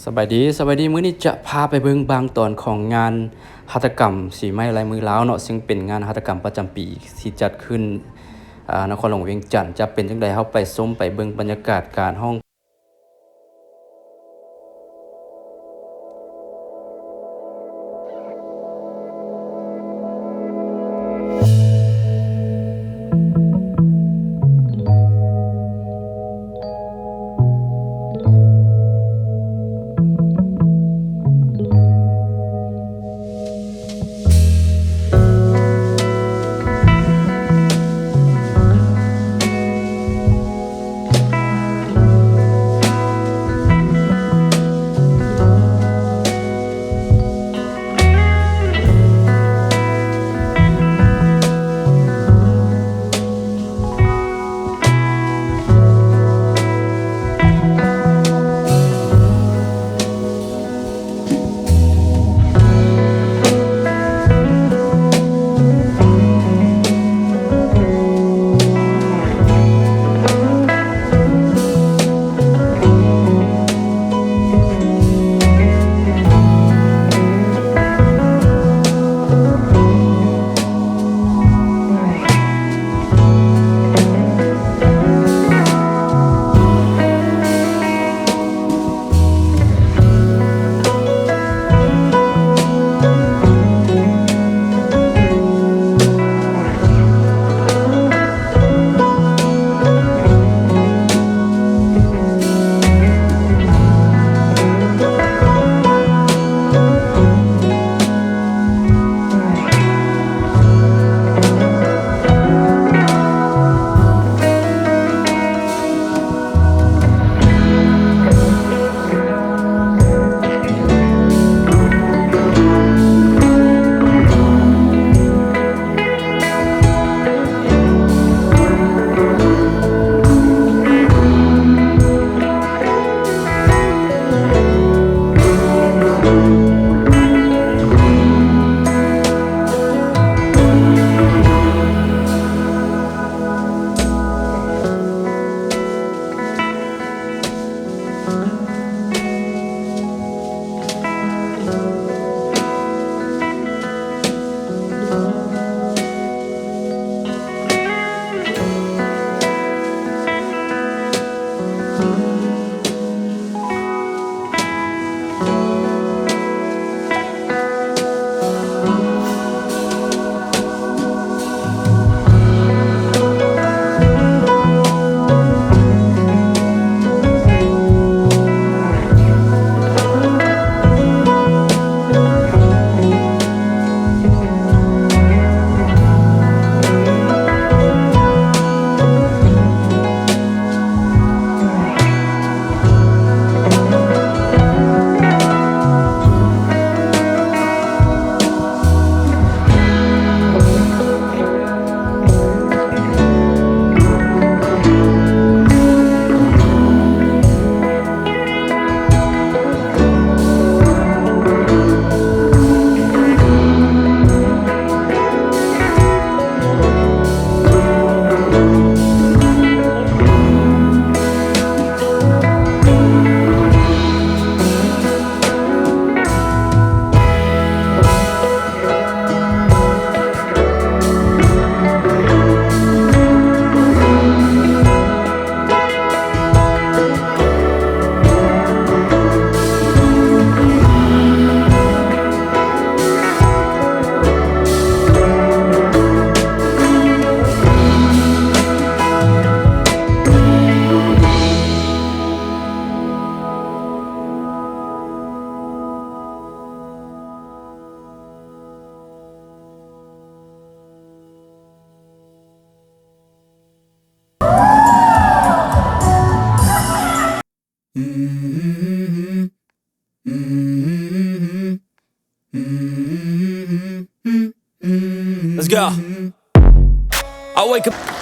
สบายดีสบายดีมื้อนี้จะพาไปเบิ่งบางตอนของงานหัตถกรรมสีไม้ลายมือลาวเนาะซึ่งเป็นงานหัตถกรรมประจำปีที่จัดขึ้นอ่านครหลวงเวียงจันทน์จะเป็นจังไดเฮาไปชมไปเบิ่งบรรยากาศการห้อง Mm-hmm. Mm-hmm. Mm-hmm. Let's go. I wake up.